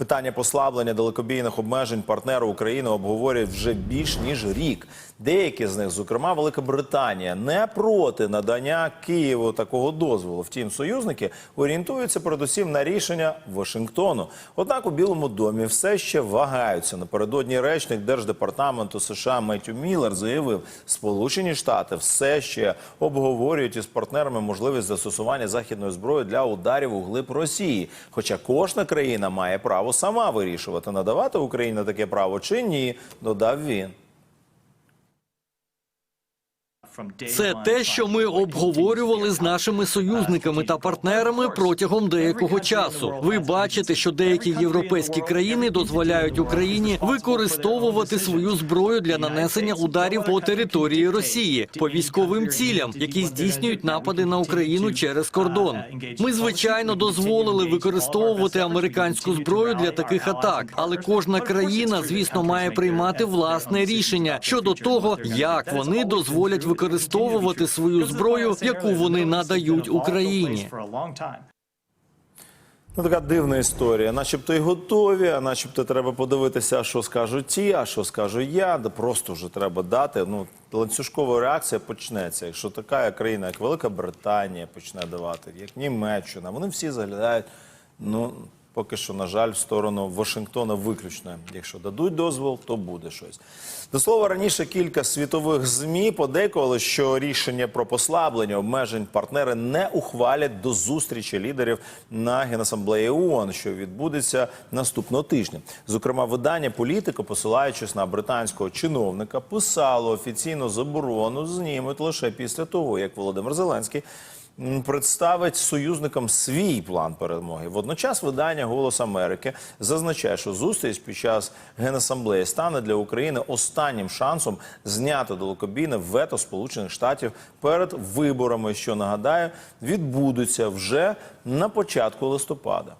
Питання послаблення далекобійних обмежень партнеру України обговорюють вже більш ніж рік. Деякі з них, зокрема Велика Британія, не проти надання Києву такого дозволу. Втім, союзники орієнтуються передусім на рішення Вашингтону. Однак у Білому домі все ще вагаються. Напередодні речник держдепартаменту США Меттю Міллер заявив, Сполучені Штати все ще обговорюють із партнерами можливість застосування західної зброї для ударів у глиб Росії. Хоча кожна країна має право сама вирішувати, надавати Україні таке право чи ні, додав він. Це те, що ми обговорювали з нашими союзниками та партнерами протягом деякого часу. Ви бачите, що деякі європейські країни дозволяють Україні використовувати свою зброю для нанесення ударів по території Росії по військовим цілям, які здійснюють напади на Україну через кордон. Ми звичайно дозволили використовувати американську зброю для таких атак, але кожна країна, звісно, має приймати власне рішення щодо того, як вони дозволять використовувати свою зброю, яку вони надають Україні. Ну, така дивна історія. Начебто й готові, а начебто треба подивитися, що скажуть ті, а що скажу я. Да просто вже треба дати. Ну, ланцюжкова реакція почнеться. Якщо така країна, як Велика Британія, почне давати, як Німеччина, вони всі заглядають. Ну поки що, на жаль, в сторону Вашингтона виключно. Якщо дадуть дозвол, то буде щось. До слова, раніше кілька світових змі подейкували, що рішення про послаблення обмежень партнери не ухвалять до зустрічі лідерів на генасамблеї ООН, що відбудеться наступного тижня. Зокрема, видання політика, посилаючись на британського чиновника, писало офіційну заборону знімуть лише після того, як Володимир Зеленський представить союзникам свій план перемоги. Водночас видання Голос Америки зазначає, що зустріч під час генасамблеї стане для України останнім шансом зняти далекобійне вето Сполучених Штатів перед виборами, що нагадаю, відбудуться вже на початку листопада.